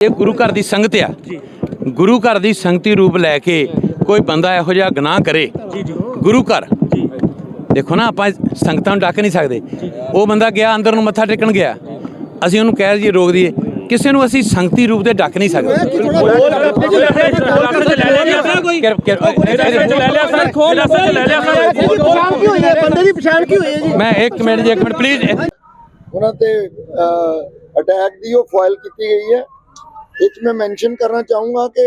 ਇਹ ਗੁਰੂ ਘਰ ਦੀ ਸੰਗਤ ਆ। ਗੁਰੂ ਘਰ ਦੀ ਸੰਗਤੀ ਰੂਪ ਲੈ ਕੇ ਕੋਈ ਬੰਦਾ ਇਹੋ ਜਿਹਾ ਗੁਨਾਹ ਕਰੇ। ਗੁਰੂ ਘਰ। ਦੇਖੋ ਨਾ ਆਪਾਂ ਸੰਗਤਾਂ ਨੂੰ ਡੱਕ ਨਹੀਂ ਸਕਦੇ। ਉਹ ਬੰਦਾ ਗਿਆ ਅੰਦਰ ਨੂੰ ਮੱਥਾ ਟੇਕਣ ਗਿਆ। ਅਸੀਂ ਉਹਨੂੰ ਕਹਿ ਜੀ ਰੋਕ ਦਈਏ। ਕਿਸੇ ਨੂੰ ਅਸੀਂ ਸੰਗਤੀ ਰੂਪ ਤੇ ਡੱਕ ਨਹੀਂ ਸਕਦੇ। ਕਿਰ- ਕਿਰ- ਪਛਾਣ ਕੀ ਹੋਈ ਹੈ ਬੰਦੇ ਦੀ ਪਛਾਣ ਕੀ ਹੋਈ ਹੈ ਜੀ ਮੈਂ ਇੱਕ ਮਿੰਟ ਜੀ ਇੱਕ ਮਿੰਟ ਪਲੀਜ਼ ਉਹਨਾਂ ਤੇ ਅਟੈਕ ਦੀ ਉਹ ਫਾਈਲ ਕੀਤੀ ਗਈ ਹੈ। ਇਹ 'ਚ ਮੈਂ ਮੈਂਸ਼ਨ ਕਰਨਾ ਚਾਹੂੰਗਾ ਕਿ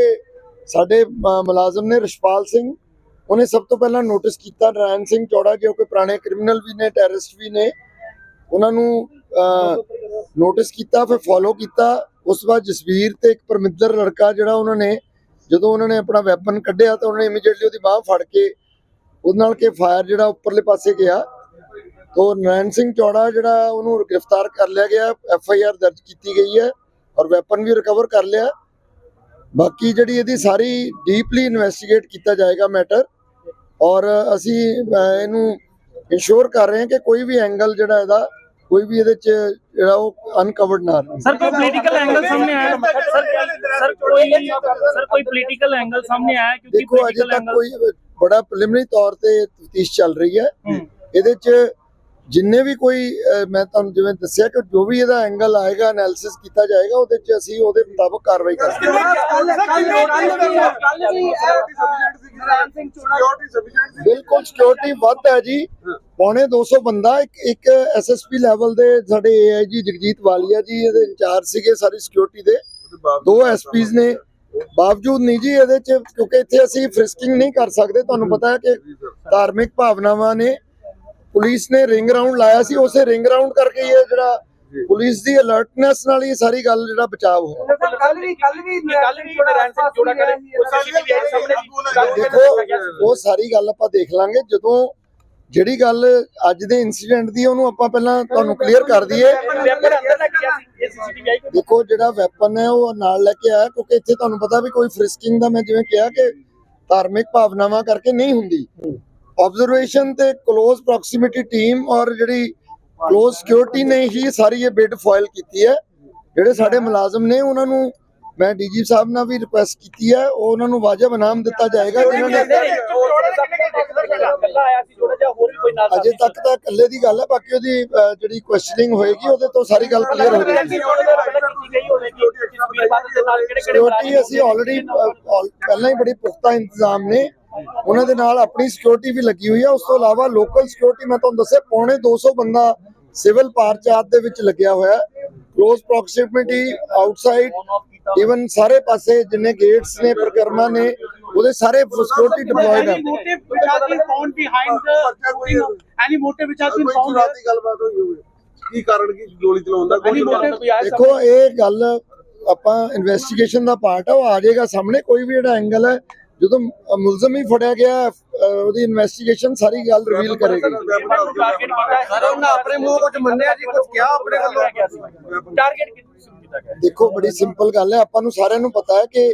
ਸਾਡੇ ਮੁਲਾਜ਼ਮ ਨੇ ਰਿਸ਼ਪਾਲ ਸਿੰਘ, ਉਹਨੇ ਸਭ ਤੋਂ ਪਹਿਲਾਂ ਨੋਟਿਸ ਕੀਤਾ ਨਰਾਇਣ ਸਿੰਘ ਚੌੜਾ ਜੋ ਕਿ ਪੁਰਾਣੇ ਕ੍ਰਿਮੀਨਲ ਵੀ ਨੇ ਟੈਰਰਿਸਟ ਵੀ ਨੇ। ਉਹਨਾਂ ਨੂੰ ਨੋਟਿਸ ਕੀਤਾ, ਫਿਰ ਫੋਲੋ ਕੀਤਾ। ਉਸ ਤੋਂ ਬਾਅਦ ਜਸਵੀਰ ਤੇ ਇੱਕ ਪਰਮਿੰਦਰ ਲੜਕਾ ਜਿਹੜਾ ਉਹਨਾਂ ਨੇ, ਜਦੋਂ ਉਹਨਾਂ ਨੇ ਆਪਣਾ ਵੈਪਨ ਕੱਢਿਆ ਤਾਂ ਉਹਨਾਂ ਨੇ ਇਮੀਡੀਏਟਲੀ ਉਹਦੀ ਬਾਹ ਫੜ ਕੇ, ਉਹਦੇ ਨਾਲ ਕਿ ਫਾਇਰ ਜਿਹੜਾ ਉੱਪਰਲੇ ਪਾਸੇ ਗਿਆ। ਤੋ ਨਰੈਣ ਸਿੰਘ ਚੌੜਾ ਜਿਹੜਾ ਉਹਨੂੰ ਗ੍ਰਿਫਤਾਰ ਕਰ ਲਿਆ ਗਿਆ ਐਫ ਆਈ ਆਰ ਦਰਜ ਕੀਤੀ ਗਈ ਹੈ। ਔਰ ਵੈਪਨ ਵੀ ਰਿਕਵਰ ਕਰ ਲਿਆ। ਬਾਕੀ ਜਿਹੜੀ ਇਹਦੀ ਸਾਰੀ ਡੀਪਲੀ ਇਨਵੈਸਟੀਗੇਟ ਕੀਤਾ ਜਾਏਗਾ ਮੈਟਰ ਔਰ ਅਸੀਂ ਇਹਨੂੰ ਇਨਸ਼ੋਰ ਕਰ ਰਹੇ ਹਾਂ ਕਿ ਕੋਈ ਵੀ ਐਂਗਲ ਜਿਹੜਾ ਇਹਦਾ ਕੋਈ ਵੀ ਇਹਦੇ ਚ ਜਿਹੜਾ ਉਹ ਅਨਕਵਰਡ ਨਾ ਰਹੇ। ਸਰ ਕੋਈ ਪੋਲੀਟੀਕਲ ਐਂਗਲ ਸਾਹਮਣੇ ਆਇਆ? ਸਰ ਸਰ ਕੋਈ ਸਰ ਕੋਈ ਪੋਲੀਟੀਕਲ ਐਂਗਲ ਸਾਹਮਣੇ ਆਇਆ ਕਿਉਂਕਿ ਦੇਖੋ ਅਜੇ ਪੋਲੀਟੀਕਲ ਤੱਕ ਐਂਗਲ ਕੋਈ ਬੜਾ ਪ੍ਰੀਲਿਮਿਨਰੀ ਤੌਰ ਤੇ ਤਫਤੀਸ਼ ਚੱਲ ਰਹੀ ਹੈ। ਇਹਦੇ ਚ ਜਿੰਨੇ ਵੀ ਕੋਈ ਮੈਂ ਤੁਹਾਨੂੰ ਜਿਵੇਂ ਦੱਸਿਆ ਕਿ ਜੋ ਵੀ ਇਹਦਾ ਐਂਗਲ ਆਏਗਾ ਐਨਾਲਿਸਿਸ ਕੀਤਾ ਜਾਏਗਾ ਉਹਦੇ ਚ ਅਸੀਂ ਉਹਦੇ ਮੁਤਾਬਕ ਕਾਰਵਾਈ ਕਰਾਂਗੇ। ਬਿਲਕੁਲ ਸਿਕਿਉਰਿਟੀ ਵੱਧ ਹੈ ਜੀ। ਪੌਣੇ 200 ਬੰਦਾ ਇੱਕ ਇੱਕ ਐਸਐਸਪੀ ਲੈਵਲ ਦੇ ਸਾਡੇ ਏਆਈਜੀ ਜਗਜੀਤ ਵਾਲੀਆ ਜੀ ਇਹਦੇ ਇੰਚਾਰਜ ਸੀਗੇ ਸਾਰੀ ਸਿਕਿਉਰਿਟੀ ਦੇ। ਦੋ ਐਸਪੀਜ਼ ਨੇ। ਬਾਵਜੂਦ ਨਹੀਂ ਜੀ ਇਹਦੇ ਚ ਕਿਉਂਕਿ ਇੱਥੇ ਅਸੀਂ ਫ੍ਰਿਸਕਿੰਗ ਨਹੀਂ ਕਰ ਸਕਦੇ। ਤੁਹਾਨੂੰ ਪਤਾ ਹੈ ਕਿ ਧਾਰਮਿਕ ਭਾਵਨਾਵਾਂ ਨੇ ਪੁਲਿਸ ਨੇ ਰਿੰਗ ਰਾਉਂਡ ਲਾਇਆ ਸੀ ਉਸੇ ਰਿੰਗ ਰਾਉਂਡ ਕਰਕੇ ਹੀ ਇਹ ਜਿਹੜਾ ਪੁਲਿਸ ਦੀ ਅਲਰਟਨੈਸ ਨਾਲ ਹੀ ਸਾਰੀ ਗੱਲ ਜਿਹੜਾ ਬਚਾਅ ਹੋਇਆ। ਕੱਲ ਵੀ ਕੱਲ ਵੀ ਕੱਲ ਵੀ ਨਰਾਇਣ ਸਿੰਘ ਜੋੜਾ ਕਰੇ। ਸੀਸੀਟੀਵੀ ਆਈ ਸਾਹਮਣੇ ਦੇਖੋ ਉਹ ਸਾਰੀ ਗੱਲ ਆਪਾਂ ਦੇਖ ਲਾਂਗੇ। ਜਦੋਂ ਜਿਹੜੀ ਗੱਲ ਅੱਜ ਦੇ ਇਨਸੀਡੈਂਟ ਦੀ ਉਹਨੂੰ ਆਪਾਂ ਪਹਿਲਾਂ ਤੁਹਾਨੂੰ ਕਲੀਅਰ ਕਰ ਦਈਏ। ਦੇਖੋ ਜਿਹੜਾ ਵੈਪਨ ਹੈ ਉਹ ਨਾਲ ਲੈ ਕੇ ਆਇਆ ਕਿਉਂਕਿ ਇੱਥੇ ਤੁਹਾਨੂੰ ਪਤਾ ਵੀ ਕੋਈ ਫ੍ਰਿਸਕਿੰਗ ਦਾ ਮੈਂ ਜਿਵੇਂ ਕਿਹਾ ਕਿ ਧਾਰਮਿਕ ਭਾਵਨਾਵਾਂ ਕਰਕੇ ਨਹੀਂ ਹੁੰਦੀ। ਆਬਜ਼ਰਵੇਸ਼ਨ ਤੇ ক্লোਜ਼ ਪ੍ਰੋਕਸੀਮਿਟੀ ਟੀਮ ਔਰ ਜਿਹੜੀ ক্লোਜ਼ ਸਿਕਿਉਰਿਟੀ ਨੇ ਹੀ ਸਾਰੀ ਇਹ ਬਿਡ ਫਾਈਲ ਕੀਤੀ ਹੈ। ਜਿਹੜੇ ਸਾਡੇ ਮੁਲਾਜ਼ਮ ਨੇ ਉਹਨਾਂ ਨੂੰ ਮੈਂ ਡੀਜੀ ਸਾਹਿਬ ਨਾਲ ਵੀ ਰਿਕੁਐਸਟ ਕੀਤੀ ਹੈ। ਉਹ ਉਹਨਾਂ ਨੂੰ ਵਾਜਬ ਇਨਾਮ ਦਿੱਤਾ ਜਾਏਗਾ। ਜਿਨ੍ਹਾਂ ਨੇ ਅਜੇ ਤੱਕ ਤਾਂ ਇਕੱਲੇ ਦੀ ਗੱਲ ਹੈ ਬਾਕੀ ਉਹਦੀ ਜਿਹੜੀ ਕੁਐਸਚਨਿੰਗ ਹੋਏਗੀ ਉਹਦੇ ਤੋਂ ਸਾਰੀ ਗੱਲ ਕਲੀਅਰ ਹੋ ਜਾਏਗੀ ਸਿਕਿਉਰਿਟੀ ਅਸੀਂ ਆਲਰੇਡੀ ਪਹਿਲਾਂ ਹੀ ਬੜੀ ਪੁਖਤਾ ਇੰਤਜ਼ਾਮ ਨੇ। ਉਹਨਾਂ ਦੇ ਨਾਲ ਆਪਣੀ ਸਿਕਿਉਰਿਟੀ ਵੀ ਲੱਗੀ ਹੋਈ ਹੈ ਉਸ ਤੋਂ ਇਲਾਵਾ ਲੋਕਲ ਸਿਕਿਉਰਿਟੀ ਮੈਂ ਤੁਹਾਨੂੰ ਦੱਸਿਆ ਪੌਣੇ 200 ਬੰਦਾ ਸਿਵਲ ਪਾਰਚਾਤ ਦੇ ਵਿੱਚ ਲੱਗਿਆ ਹੋਇਆ ਹੈ। ক্লোਜ਼ ਪ੍ਰੋਕਸੀਮਿਟੀ ਆਊਟਸਾਈਡ ਇਵਨ ਸਾਰੇ ਪਾਸੇ ਜਿੰਨੇ ਗੇਟਸ ਨੇ ਪ੍ਰਕਰਮਾ ਨੇ ਉਹਦੇ ਸਾਰੇ ਸਿਕਿਉਰਿਟੀ ਡਿਪਲੋਇਡ ਹੈ ਰਾਤ ਗੱਲਬਾਤ ਹੋਈ ਹੋਵੇ। ਕੀ ਕਾਰਨ ਕੀ ਗੋਲੀ ਚਲਾਉਣ ਦਾ? ਦੇਖੋ ਇਹ ਗੱਲ ਆਪਾਂ ਇਨਵੈਸਟੀਗੇਸ਼ਨ ਦਾ ਪਾਰਟ ਆ ਉਹ ਆ ਜਾਏਗਾ ਸਾਹਮਣੇ। ਕੋਈ ਵੀ ਜਿਹੜਾ ਐਂਗਲ ਹੈ ਜਦੋਂ ਮੁਲਜ਼ਮ ਹੀ ਫੜਿਆ ਗਿਆ ਉਹਦੀ ਇਨਵੈਸਟੀਗੇਸ਼ਨ ਸਾਰੀ ਗੱਲ ਰਿਵੀਲ ਕਰੇਗੀ। ਸਰ ਉਹਨਾਂ ਆਪਣੇ ਮੂੰਹ ਕੁਝ ਮੰਨਿਆ ਜੀ ਕੁਝ ਕਿਹਾ ਆਪਣੇ ਵੱਲੋਂ? ਟਾਰਗੇਟ ਕੀਤਾ ਗਿਆ ਦੇਖੋ ਬੜੀ ਸਿੰਪਲ ਗੱਲ ਹੈ। ਆਪਾਂ ਨੂੰ ਸਾਰਿਆਂ ਨੂੰ ਪਤਾ ਹੈ ਕਿ